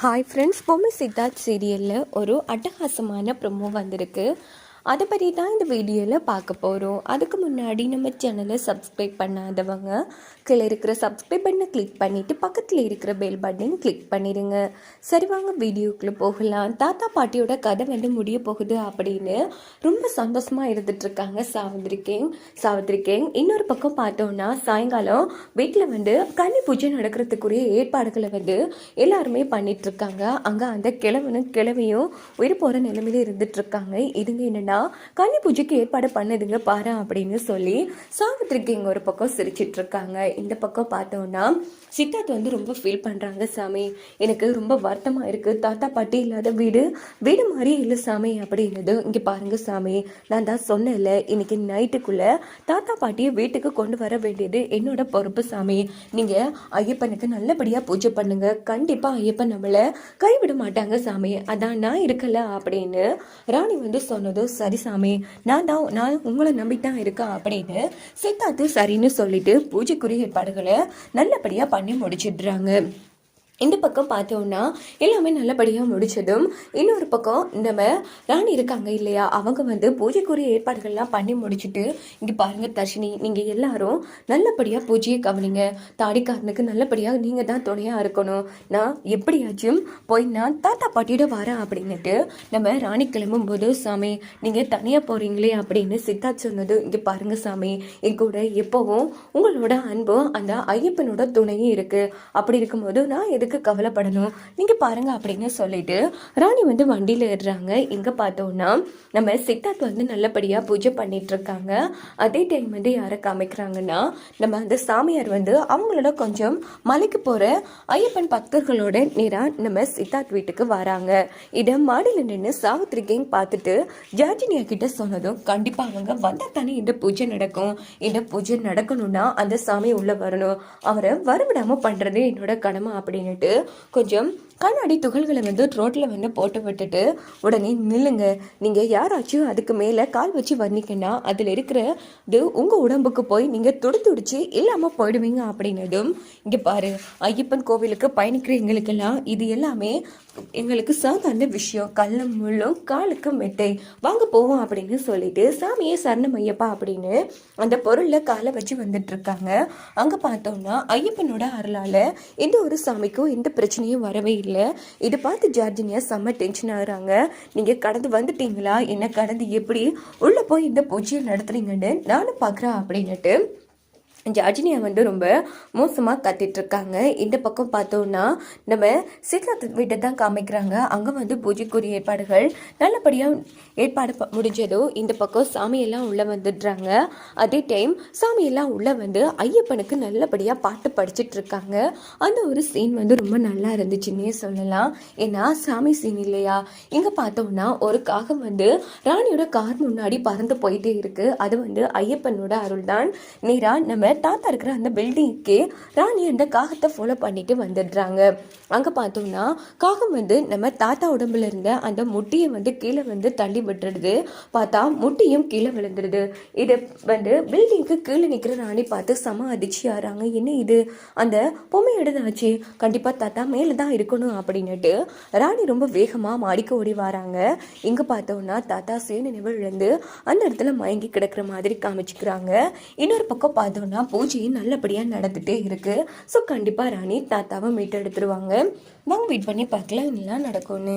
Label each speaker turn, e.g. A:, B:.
A: Hi friends பொம்மை சித்தார்த் சீரியலில் ஒரு அட்டகாசமான ப்ரொமோ வந்திருக்கு. அதை பற்றி தான் இந்த வீடியோவில் பார்க்க போகிறோம் அதுக்கு முன்னாடி நம்ம சேனலை சப்ஸ்கிரைப் பண்ணாதவங்க கீழே இருக்கிற சப்ஸ்கிரைப் பண்ணை கிளிக் பண்ணிவிட்டு பக்கத்தில் இருக்கிற பெல் பட்டன் கிளிக் பண்ணிடுங்க சரி வாங்க வீடியோக்குள்ளே போகலாம். தாத்தா பாட்டியோட கதை வந்து முடிய போகுது அப்படின்னு ரொம்ப சந்தோஷமாக இருந்துகிட்ருக்காங்க சாவித்ரி கேங் சாவித்ரி கேங் இன்னொரு பக்கம் பார்த்தோன்னா சாயங்காலம் வீட்டில் வந்து கன்னி பூஜை நடக்கிறதுக்குரிய ஏற்பாடுகளை வந்து எல்லாருமே பண்ணிகிட்ருக்காங்க அங்கே அந்த கிழவனும் கிழவையும் உயிர் போகிற நிலைமையில இருந்துட்டுருக்காங்க இதுங்க என்னென்னா கன்னி பூஜைக்கு ஏற்பாடு பண்ணுதுங்க பாரு அப்படின்னு சொல்லி சாவித்திரிக்கு இங்கே ஒரு பக்கம் சிரிச்சிட்டு இருக்காங்க இந்த பக்கம் பார்த்தோன்னா சித்தார்த் வந்து ரொம்ப ஃபீல் பண்ணுறாங்க சாமி. எனக்கு ரொம்ப வருத்தமாக இருக்குது தாத்தா பாட்டி இல்லாத வீடு வீடு மாதிரி இல்லை சாமி அப்படின்னது இங்கே பாருங்க சாமி. நான் தான் சொன்னேன்ல இன்னைக்கு நைட்டுக்குள்ளே தாத்தா பாட்டியை வீட்டுக்கு கொண்டு வர வேண்டியது என்னோட பொறுப்பு சாமி. நீங்கள் ஐயப்பனுக்கு நல்லபடியாக பூஜை பண்ணுங்க. கண்டிப்பாக ஐயப்பன் நம்மளை கைவிட மாட்டாங்க சாமி. அதான் நான் இருக்கல அப்படின்னு ராணி வந்து சொன்னதும் சரி. சாமி நான் தான் நான் உங்களை நம்பி தான் இருக்கேன் அப்படின்னு சித்தார்த்து சரின்னு சொல்லிட்டு பூஜைக்குரிய ஏற்பாடுகளை நல்லபடியாக பண்ணி முடிச்சிடுறாங்க. இந்த பக்கம் பார்த்தோன்னா எல்லாமே நல்லபடியாக முடிச்சதும் இன்னொரு பக்கம் நம்ம ராணி இருக்காங்க இல்லையா அவங்க வந்து பூஜைக்குரிய ஏற்பாடுகள்லாம் பண்ணி முடிச்சுட்டு இங்கே பாருங்கள் தர்ஷினி நீங்கள் எல்லாரும் நல்லபடியாக பூஜையை கவனிங்க. தாடிக்காரனுக்கு நல்லபடியாக நீங்கள் தான் துணையாக இருக்கணும். நான் எப்படியாச்சும் போய் நான் தாத்தா பாட்டியோட வரேன் அப்படின்னுட்டு நம்ம ராணி கிளம்பும்போது சாமி நீங்கள் தனியாக போகிறீங்களே அப்படின்னு சித்தார்த் சொன்னது இங்கே பாருங்கள் சாமி என் கூட எப்போவும் உங்களோட அன்பும் அந்த ஐயப்பனோட துணையும் இருக்குது அப்படி இருக்கும்போது நான் எதுக்கு கவலைப்படணும்? நீங்கள் பாருங்க அப்படின்னு சொல்லிட்டு ராணி வந்து வண்டியில் ஏறுறாங்க. எங்கே பார்த்தோன்னா நம்ம சித்தார்த் வந்து நல்லபடியாக பூஜை பண்ணிகிட்ருக்காங்க இருக்காங்க அதே டைம் வந்து யாரை காமிக்கிறாங்கன்னா நம்ம அந்த சாமியார் வந்து அவங்களோட கொஞ்சம் மலைக்கு போகிற ஐயப்பன் பக்தர்களோட நேராக நம்ம சித்தார்த் வீட்டுக்கு வராங்க. இதை மாடியில் நின்று சாவித்ரி கேங் பார்த்துட்டு ஜார்ஜினியா கிட்ட சொன்னதும் கண்டிப்பாக அவங்க வந்தால் தானே இந்த பூஜை நடக்கும். இந்த பூஜை நடக்கணும்னா அந்த சாமி உள்ளே வரணும். அவரை வரவிடாமல் பண்ணுறது என்னோட கடமை அப்படின்னு அப்படின்னுட்டு கொஞ்சம் கண்ணாடி துகள்களை வந்து ரோட்டில் வந்து போட்டு விட்டுட்டு உடனே நில்லுங்க. நீங்கள் யாராச்சும் அதுக்கு மேலே கால் வச்சு வர்ணிக்கன்னா அதில் இருக்கிற இது உங்கள் உடம்புக்கு போய் நீங்கள் துடி துடிச்சு இல்லாமல் போயிடுவீங்க அப்படின்னதும் இங்கே பாரு ஐயப்பன் கோவிலுக்கு பயணிக்கிற எங்களுக்கெல்லாம் இது எல்லாமே எங்களுக்கு சாதாரண விஷயம். கல்லும் முள்ளும் காலுக்கு மெட்டை வாங்க போவோம் அப்படின்னு சொல்லிட்டு சாமியே சரணம் ஐயப்பா அப்படின்னு அந்த பொருளில் காலை வச்சு வந்துட்டு இருக்காங்க. அங்கே பார்த்தோம்னா ஐயப்பனோட அருளால் எந்த ஒரு சாமிக்கும் எந்த பிரச்சனையும் வரவே இல்லை. இதை பார்த்து ஜார்ஜினியா செம்ம டென்ஷன் ஆகுறாங்க. நீங்கள் கடந்து வந்துட்டீங்களா? என்ன கடந்து எப்படி? உள்ளே போய் இந்த பூஜையை நடத்துறீங்கன்னு நானும் பார்க்குறேன் அப்படின்னுட்டு. ஜார்ஜினியா வந்து ரொம்ப மோசமாக கத்திட்டு இருக்காங்க இந்த பக்கம் பார்த்தோன்னா நம்ம சித்தார்த் வீட்டை தான் காமிக்கிறாங்க. அங்கே வந்து பூஜைக்குரிய ஏற்பாடுகள் நல்லபடியாக ஏற்பாடு ப- முடிஞ்சதோ இந்த பக்கம் சாமியெல்லாம் உள்ளே வந்துடுறாங்க. அதே டைம் சாமியெல்லாம் உள்ளே வந்து ஐயப்பனுக்கு நல்லபடியாக பாட்டு படிச்சுட்டு இருக்காங்க அந்த ஒரு சீன் வந்து ரொம்ப நல்லா இருந்துச்சுன்னே சொல்லலாம். ஏன்னா சாமி சீன் இல்லையா? இங்கே பார்த்தோம்னா ஒரு காகம் வந்து ராணியோட கார் முன்னாடி பறந்து போயிட்டே இருக்குது அது வந்து ஐயப்பனோட அருள் தான் நேரா நம்ம தாத்தா இருக்கிற அந்த பில்டிங்க்கே ராணி அந்த காகத்தை ஃபாலோ பண்ணிட்டு வந்துடுறாங்க. அங்கே பார்த்தோம்னா காகம் வந்து நம்ம தாத்தா உடம்புல இருந்த அந்த முட்டியை வந்து கீழே வந்து தள்ளி விட்டுடுது. பார்த்தா முட்டியும் கீழே விழுந்துடுது. இது வந்து பில்டிங்க்கு கீழே நிற்கிற ராணி பார்த்து செம அதிர்ச்சி ஆறாங்க என்ன இது? அந்த பொம்மையோடதாச்சு கண்டிப்பாக தாத்தா மேலே தான் இருக்கணும் அப்படின்னுட்டு ராணி ரொம்ப வேகமாக மாடிக்கு ஓடி வராங்க. இங்கே பார்த்தோம்னா தாத்தா சுயநினைவு இழந்து அந்த இடத்துல மயங்கி கிடக்கிற மாதிரி காமிச்சுக்கிறாங்க. இன்னொரு பக்கம் பார்த்தோம்னா பூஜையும் நல்லபடியாக நடந்துகிட்டே இருக்குது ஸோ கண்டிப்பாக ராணி தாத்தாவை மீட்டெடுத்துருவாங்க. வாங்க வெயிட் பண்ணி பார்க்கலாம் என்னெல்லாம் நடக்கும்னு.